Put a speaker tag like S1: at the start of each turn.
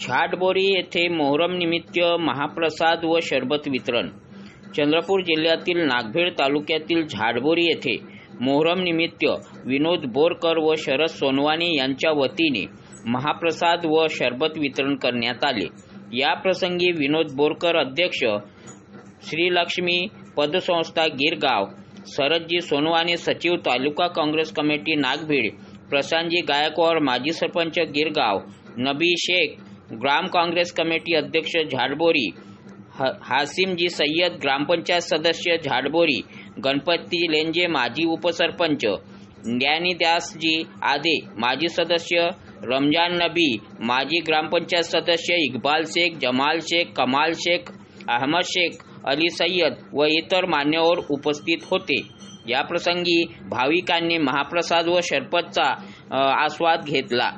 S1: छाटबोरी येथे मोहरम निमित्त महाप्रसाद व शरबत वितरण. चंद्रपूर जिल्ह्यातील नागभीड तालुक्यातील झाडबोरी येथे मोहरम निमित्त विनोद बोरकर व शरद सोनवाने यांच्या वतीने महाप्रसाद व शरबत वितरण करण्यात आले. या प्रसंगी विनोद बोरकर अध्यक्ष श्रीलक्ष्मी पदसंस्था गिरगाव सरदजी सोनवाने सचिव तालुका काँग्रेस कमिटी नागभीड प्रशांतजी गायकवाड माजी सरपंच गिरगाव नबी शेख ग्राम काँग्रेस कमिटी अध्यक्ष झाडबोरी ह हासिमजी सय्यद ग्रामपंचायत सदस्य झाडबोरी गणपती लेंजे माजी उपसरपंच ज्ञानीदासजी आदे माजी सदस्य रमजान नबी माजी ग्रामपंचायत सदस्य इक्बाल शेख जमाल शेख कमाल शेख अहमद शेख अली सय्यद व इतर मान्यवर उपस्थित होते. याप्रसंगी भाविकांनी महाप्रसाद व शरपतचा आस्वाद घेतला.